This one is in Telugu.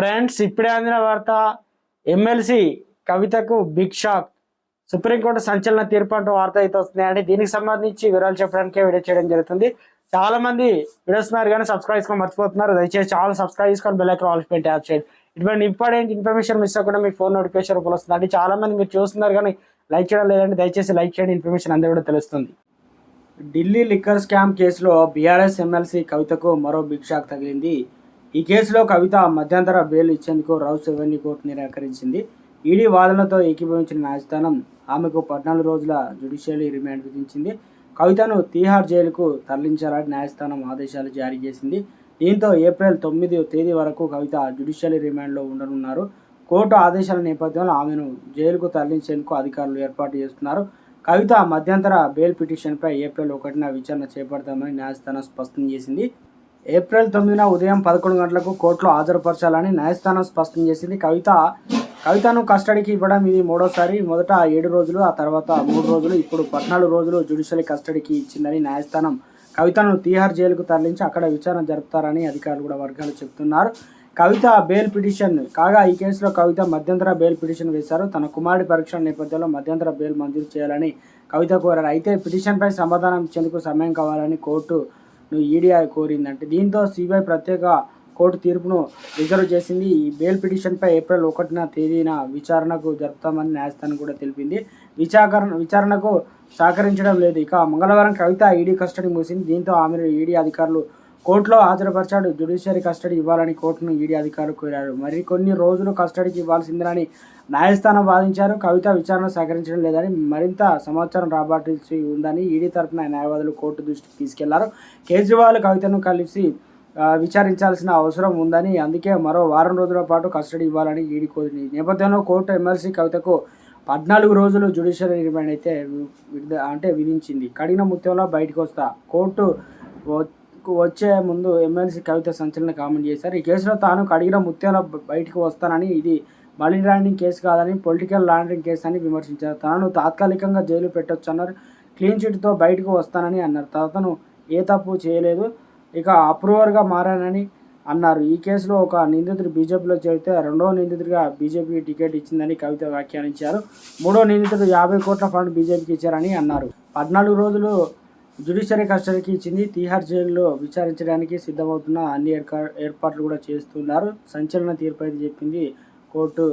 ఫ్రెండ్స్ ఇప్పుడే అందిన వార్త ఎమ్మెల్సీ కవితకు బిగ్ షాక్. సుప్రీంకోర్టు సంచలన తీర్పు అంటూ వార్త అయితే వస్తున్నాయండి. దీనికి సంబంధించి వివరాలు చెప్పడానికే వీడియో చేయడం జరుగుతుంది. చాలా మంది వీడియోస్తున్నారు కానీ సబ్స్క్రైబ్ చేసుకొని మర్చిపోతున్నారు. దయచేసి చాలా సబ్స్క్రైబ్ చేసుకొని బెల్లైకి ఆల్ పెట్టి యాప్ చేయండి. ఇటువంటి ఇంపార్టెంట్ ఇన్ఫర్మేషన్ మిస్ అవ్వకుండా మీకు ఫోన్ నోటిఫికేషన్ రూపంలో వస్తుందండి. చాలా మంది మీరు చూస్తున్నారు కానీ లైక్ చేయడం లేదంటే దయచేసి లైక్ చేయండి. ఇన్ఫర్మేషన్ అందరూ కూడా తెలుస్తుంది. ఢిల్లీ లిక్కర్ స్కామ్ కేసులో బీఆర్ఎస్ ఎమ్మెల్సీ కవితకు మరో బిగ్ షాక్ తగిలింది. ఈ కేసులో కవిత మధ్యంతర బెయిల్ ఇచ్చేందుకు రౌస్ రెవెన్యూ కోర్టు నిరాకరించింది. ఈడీ వాదనలతో ఏకీభవించిన న్యాయస్థానం ఆమెకు పద్నాలుగు రోజుల జ్యుడిషియల్ రిమాండ్ విధించింది. కవితను తీహార్ జైలుకు తరలించాలని న్యాయస్థానం ఆదేశాలు జారీ చేసింది. దీంతో ఏప్రిల్ తొమ్మిది తేదీ వరకు కవిత జ్యుడిషియల్ రిమాండ్లో ఉండనున్నారు. కోర్టు ఆదేశాల నేపథ్యంలో ఆమెను జైలుకు తరలించేందుకు అధికారులు ఏర్పాటు చేస్తున్నారు. కవిత మధ్యంతర బెయిల్ పిటిషన్పై ఏప్రిల్ ఒకటిన విచారణ చేపడతామని న్యాయస్థానం స్పష్టం చేసింది. ఏప్రిల్ తొమ్మిదిన ఉదయం పదకొండు గంటలకు కోర్టులో హాజరుపరచాలని న్యాయస్థానం స్పష్టం చేసింది. కవిత కవితను కస్టడీకి ఇవ్వడం ఇది మూడోసారి. మొదట ఏడు రోజులు ఆ తర్వాత మూడు రోజులు ఇప్పుడు పద్నాలుగు రోజులు జ్యుడిషియల్ కస్టడీకి ఇచ్చిందని న్యాయస్థానం కవితను తీహార్ జైలుకు తరలించి అక్కడ విచారణ జరుపుతారని అధికారులు కూడా వర్గాలు చెబుతున్నారు కవిత బెయిల్ పిటిషన్ కాగా ఈ కేసులో కవిత మధ్యంతర బెయిల్ పిటిషన్ వేశారు. తన కుమారుడి పరీక్ష నేపథ్యంలో మధ్యంతర బెయిల్ మంజూరు చేయాలని కవిత కోరారు. అయితే పిటిషన్పై సమాధానం ఇచ్చేందుకు సమయం కావాలని కోర్టు ఈడీఐ కోరిందంటే దీంతో సిబిఐ ప్రత్యేక కోర్టు తీర్పును రిజర్వ్ చేసింది. ఈ బెయిల్ పిటిషన్పై ఏప్రిల్ ఒకటిన తేదీన విచారణకు జరుపుతామని న్యాయస్థానం కూడా తెలిపింది. విచారణ విచారణకు సహకరించడం లేదు. ఇక మంగళవారం కవిత ఈడీ కస్టడీ ముగిసింది. దీంతో ఆమెను ఈడీ అధికారులు కోర్టులో హాజరుపరిచాడు. జ్యుడిషియరీ కస్టడీ ఇవ్వాలని కోర్టును ఈడీ అధికారులు కోరారు. మరికొన్ని రోజులు కస్టడీకి ఇవ్వాల్సిందేనని న్యాయస్థానం వాదించారు. కవిత విచారణ సహకరించడం లేదని మరింత సమాచారం రాబట్టాల్సి ఉందని ఈడీ తరఫున న్యాయవాదులు కోర్టు దృష్టికి తీసుకెళ్ళారు. కేజ్రీవాల్ కవితను కలిసి విచారించాల్సిన అవసరం ఉందని అందుకే మరో వారం రోజుల పాటు కస్టడీ ఇవ్వాలని ఈడీ కోరింది. నేపథ్యంలో కోర్టు ఎమ్మెల్సీ కవితకు పద్నాలుగు రోజులు జ్యుడిషియరీ రిమాండ్ అయితే అంటే విధించింది. కడిగిన ముత్యంలో బయటకు వస్తా కోర్టు వచ్చే ముందు ఎమ్మెల్సీ కవిత సంచలన కామెంట్ చేశారు. ఈ కేసులో తాను కడిగిన ముత్యాల బయటకు వస్తానని ఇది మనీ లాండరింగ్ కేసు కాదని పొలిటికల్ లాండరింగ్ కేసు అని విమర్శించారు. తనను తాత్కాలికంగా జైలు పెట్టొచ్చు అన్నారు క్లీన్ చిట్తో బయటకు వస్తానని అన్నారు. తను ఏ తప్పు చేయలేదు. ఇక అప్రూవర్గా మారానని అన్నారు. ఈ కేసులో ఒక నిందితుడు బీజేపీలో చేరితే రెండో నిందితుడిగా బీజేపీ టికెట్ ఇచ్చిందని కవిత వ్యాఖ్యానించారు. మూడో నిందితుడు యాభై కోట్ల ఫండ్ బీజేపీకి ఇచ్చారని అన్నారు. పద్నాలుగు రోజులు జ్యుడిషియరీ కస్టడీకి ఇచ్చింది తీహార్ జైల్లో విచారించడానికి సిద్ధమవుతున్న అన్ని ఏర్పాట్లు కూడా చేస్తున్నారు. సంచలన తీర్పు అయితే చెప్పింది కోర్టు